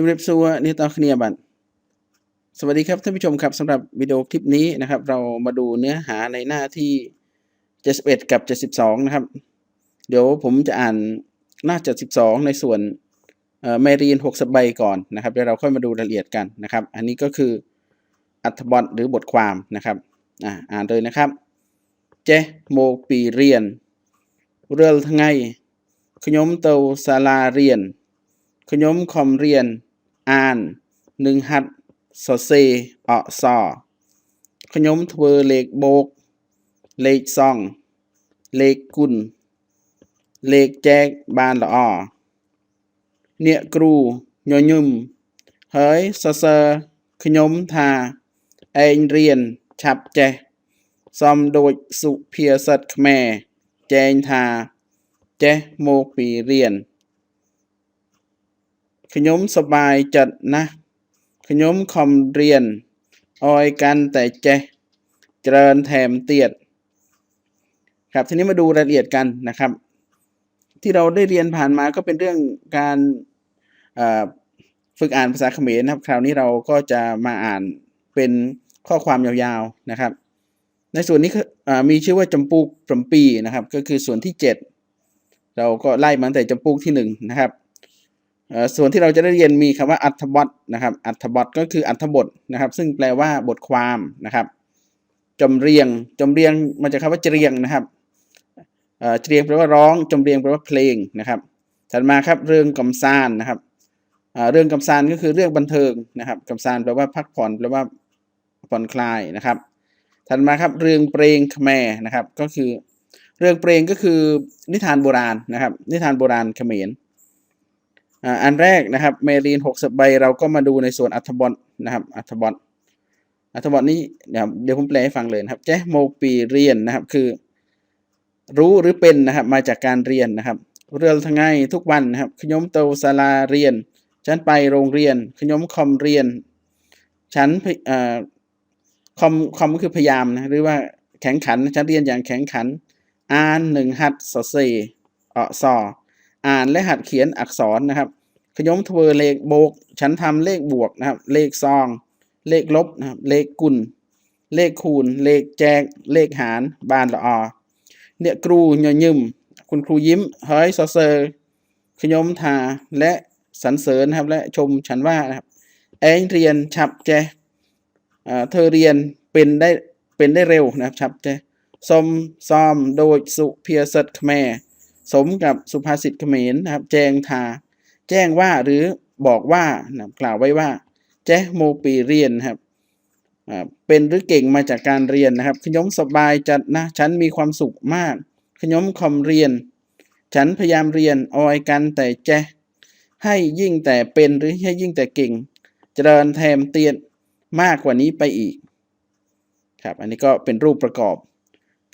จุริบสัวนี่ต่อเคลียบัตสวัสดีครับท่านผู้ชมครับสำหรับวิดีโอคลิปนี้นะครับ เรามาดูเนื้อหาในหน้าที่ 71 กับ 72 นะครับ เดี๋ยวผมจะอ่านหน้า 72 ในส่วนเอ่อแมรีน6สบใบก่อนนะครับเดี๋ยวเราค่อยมาดูรายละเอียดกันนะครับ อันนี้ก็คืออัธบทหรือบทความนะครับอ่าอ่านเลยนะครับเจโมปีเรียน เรื่อทั้งไงขยมเตาศาลาเรียนขยมคอมเรียน អាន និងហាត់សរសេរអក្សរខ្ញុំធ្វើលេខបូក លេខសង់លេខគុណលេខចែកបានល្អអ្នកគ្រូញញឹមហើយសរសើរខ្ញុំថាឯងរៀនឆាប់ចេះសំដូចសុភាសិតខ្មែរចែងថាចេះមកពីរៀន นฉับแจซอมโดยสุเพียสัตแม่แจงทาแจโมปีเรียนขยมสบายจัดนะขยมคอมเรียนออยกันแต่เจเจริญแถมเตียดครับทีนี้มาดูรายละเอียดกันนะครับ ที่เราได้เรียนผ่านมาก็เป็นเรื่องการฝึกอ่านภาษาเขมรนะครับ คราวนี้เราก็จะมาอ่านเป็นข้อความยาวๆนะครับ ในส่วนนี้มีชื่อว่าจำปูกปรมปีนะครับ ก็คือส่วนที่ 7 เราก็ไล่มาตั้งแต่จำปูกที่1นะครับ ส่วนที่เราจะได้เรียนมีคำว่าอัธบทนะครับ อัธบทก็คืออัธบทนะครับ ซึ่งแปลว่าบทความนะครับจำเรียงจำเรียงมาจากคำว่าเจรียงนะครับเอ่อเจรียงแปลว่าร้องจำเรียงแปลว่าเพลงนะครับถัดมาครับเรื่องกำซานนะครับเรื่องกำซานก็คือเรื่องบันเทิงนะครับกำซานแปลว่าพักผ่อนแปลว่าผ่อนคลายนะครับ ถัดมาครับเรื่องเปรงขแมนะครับก็คือ เรื่องเปรงก็คือนิทานโบราณนะครับ นิทานโบราณเขมร อันแรกนะครับเมรีนหกสบใบเราก็มาดูในส่วนอัธบทนะครับอัธบทอัธบทนี้เดี๋ยวเดี๋ยวผมแปลให้ฟังเลยนะครับเจโมปีเรียนนะครับคือ รู้หรือเป็นนะครับมาจากการเรียนนะครับ เรื่องทั้งไงทุกวันนะครับขยมโตศาลาเรียน ฉันไปโรงเรียนขยมคอมเรียน ฉันเอ่อคอมคอมก็คือพยายามนะหรือว่าแข่งขันฉันเรียนอย่างแข่งขัน อ่านหนึ่งหัดสอเซเออซออ่านและหัดเขียนอักษรนะครับ ขยมทเวอเลขโบก ฉันทำเลขบวกนะครับ เลขซอง เลขลบนะครับ เลขกุล เลขคูณ เลขแจก เลขหาร บานละออเนี่ยครูยอยืมคุณครูยิ้ม เฮ้ยซอเซอร์ขยมทาและสรรเสริญนะครับ และชมฉันว่านะครับเองเรียนฉับแจอ่าเธอเรียนเป็นได้เป็นได้เร็วนะครับฉับแจสมซอมโดยสุเพียสัตแแมสมกับสุภาษิตเขมรนะครับ แจงทา แจ้งว่าหรือบอกว่านะกล่าวไว้ว่าแจ๊โมปีเรียนครับเป็นหรือเก่งมาจากการเรียนนะครับ ขยมสบายจัดนะ ฉันมีความสุขมาก ขยมคอมเรียน ฉันพยายามเรียนออยกันแต่แจ๊ให้ยิ่งแต่เป็นหรือให้ยิ่งแต่เก่ง เจริญแถมเตียนมากกว่านี้ไปอีก ครับ อันนี้ก็เป็นรูปประกอบ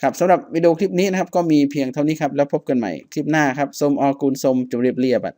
ครับสำหรับวิดีโอคลิปนี้นะครับ ก็มีเพียงเท่านี้ครับ แล้วพบกันใหม่คลิปหน้าครับสมอกุลสมจุเรียบเรียบัด